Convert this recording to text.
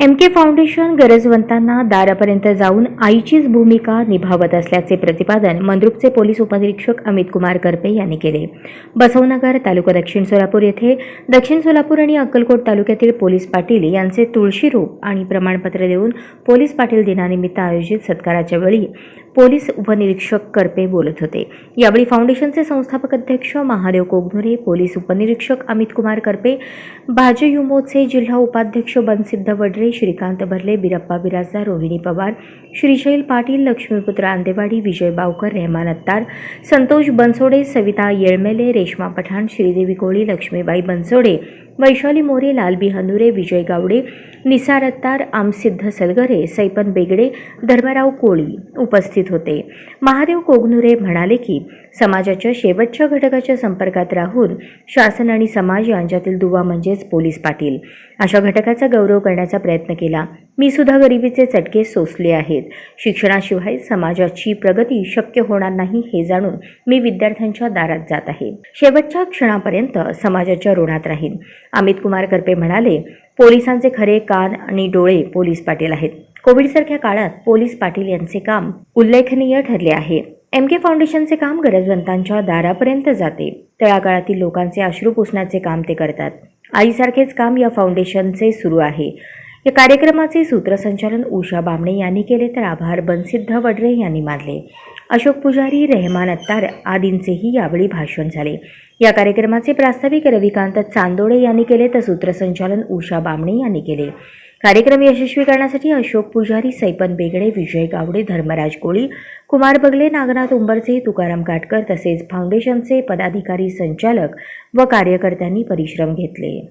M के foundation गरजवंतांना दारापर्यंत जाऊन आईचीच भूमिका निभावत असल्याचे प्रतिपादन मंद्रुपचे पोलीस उपनिरीक्षक अमित कुमार करपे यांनी केले. बसवनगर तालुका दक्षिण सोलापूर येथे दक्षिण सोलापूर आणि अक्कलकोट तालुक्यातील पोलीस पाटील यांचे तुळशी रोप आणि प्रमाणपत्र देऊन पोलीस पाटील दिनानिमित्त आयोजित सत्काराच्या वेळी पोलीस उपनिरीक्षक करपे बोलत होते. यावेळी फाउंडेशनचे संस्थापक अध्यक्ष महादेव कोगनुरे पोलीस उपनिरीक्षक अमित कुमार करपे भाजयुमोचे जिल्हा उपाध्यक्ष बनसिद्ध वडरे श्रीकांत भरले बिरप्पा बिराजदार रोहिणी पवार श्रीशैल पाटील लक्ष्मीपुत्र आंदेवाडी विजय बावकर रेहमान अत्तार संतोष बनसोडे सविता येळमेले रेश्मा पठाण श्रीदेवी कोळी लक्ष्मीबाई बनसोडे वैशाली मोरे लालबी हनुरे विजय गावडे निसार अत्तार आमसिद्ध सलगरे सैपन बेगडे धर्मराव कोळी उपस्थित उपस्थित होते. महादेव कोगनुरे म्हणाले की समाजाच्या शेवटच्या घटकाच्या संपर्कात राहून शासन आणि समाज यांच्यातील दुवा म्हणजेच पोलीस पाटील. अशा घटकाचा गौरव करण्याचा प्रयत्न केला. मी सुद्धा गरिबीचे चटके सोसले आहेत. शिक्षणाशिवाय समाजाची प्रगती शक्य होणार नाही हे जाणून मी विद्यार्थ्यांच्या दारात जात आहे. शेवटच्या क्षणापर्यंत समाजाच्या ऋणात राहीन. अमित कुमार करपे म्हणाले पोलिसांचे खरे कान आणि डोळे पोलीस पाटील आहेत. कोविडसारख्या काळात पोलीस पाटील यांचे काम उल्लेखनीय ठरले आहे. एम के फाउंडेशनचे काम गरजवंतांच्या दारापर्यंत जाते. तळागाळातील लोकांचे अश्रू पुसण्याचे काम ते करतात. आईसारखेच काम या फाउंडेशनचे सुरू आहे. या कार्यक्रमाचे सूत्रसंचालन उषा बामणे यांनी केले तर आभार बनसिद्ध वडरे यांनी मानले. अशोक पुजारी रेहमान अत्तार आदींचेही यावेळी भाषण झाले. या कार्यक्रमाचे प्रास्ताविक रविकांत चांदोडे यांनी केले तर सूत्रसंचालन उषा बामणे यांनी केले. कार्यक्रम यशस्वी करण्यासाठी अशोक पुजारी सैपन बेगडे विजय गावडे धर्मराज कोळी कुमार बगले नागनाथ उंबरचे तुकाराम काटकर तसेच फाउंडेशनचे पदाधिकारी संचालक व कार्यकर्त्यांनी परिश्रम घेतले.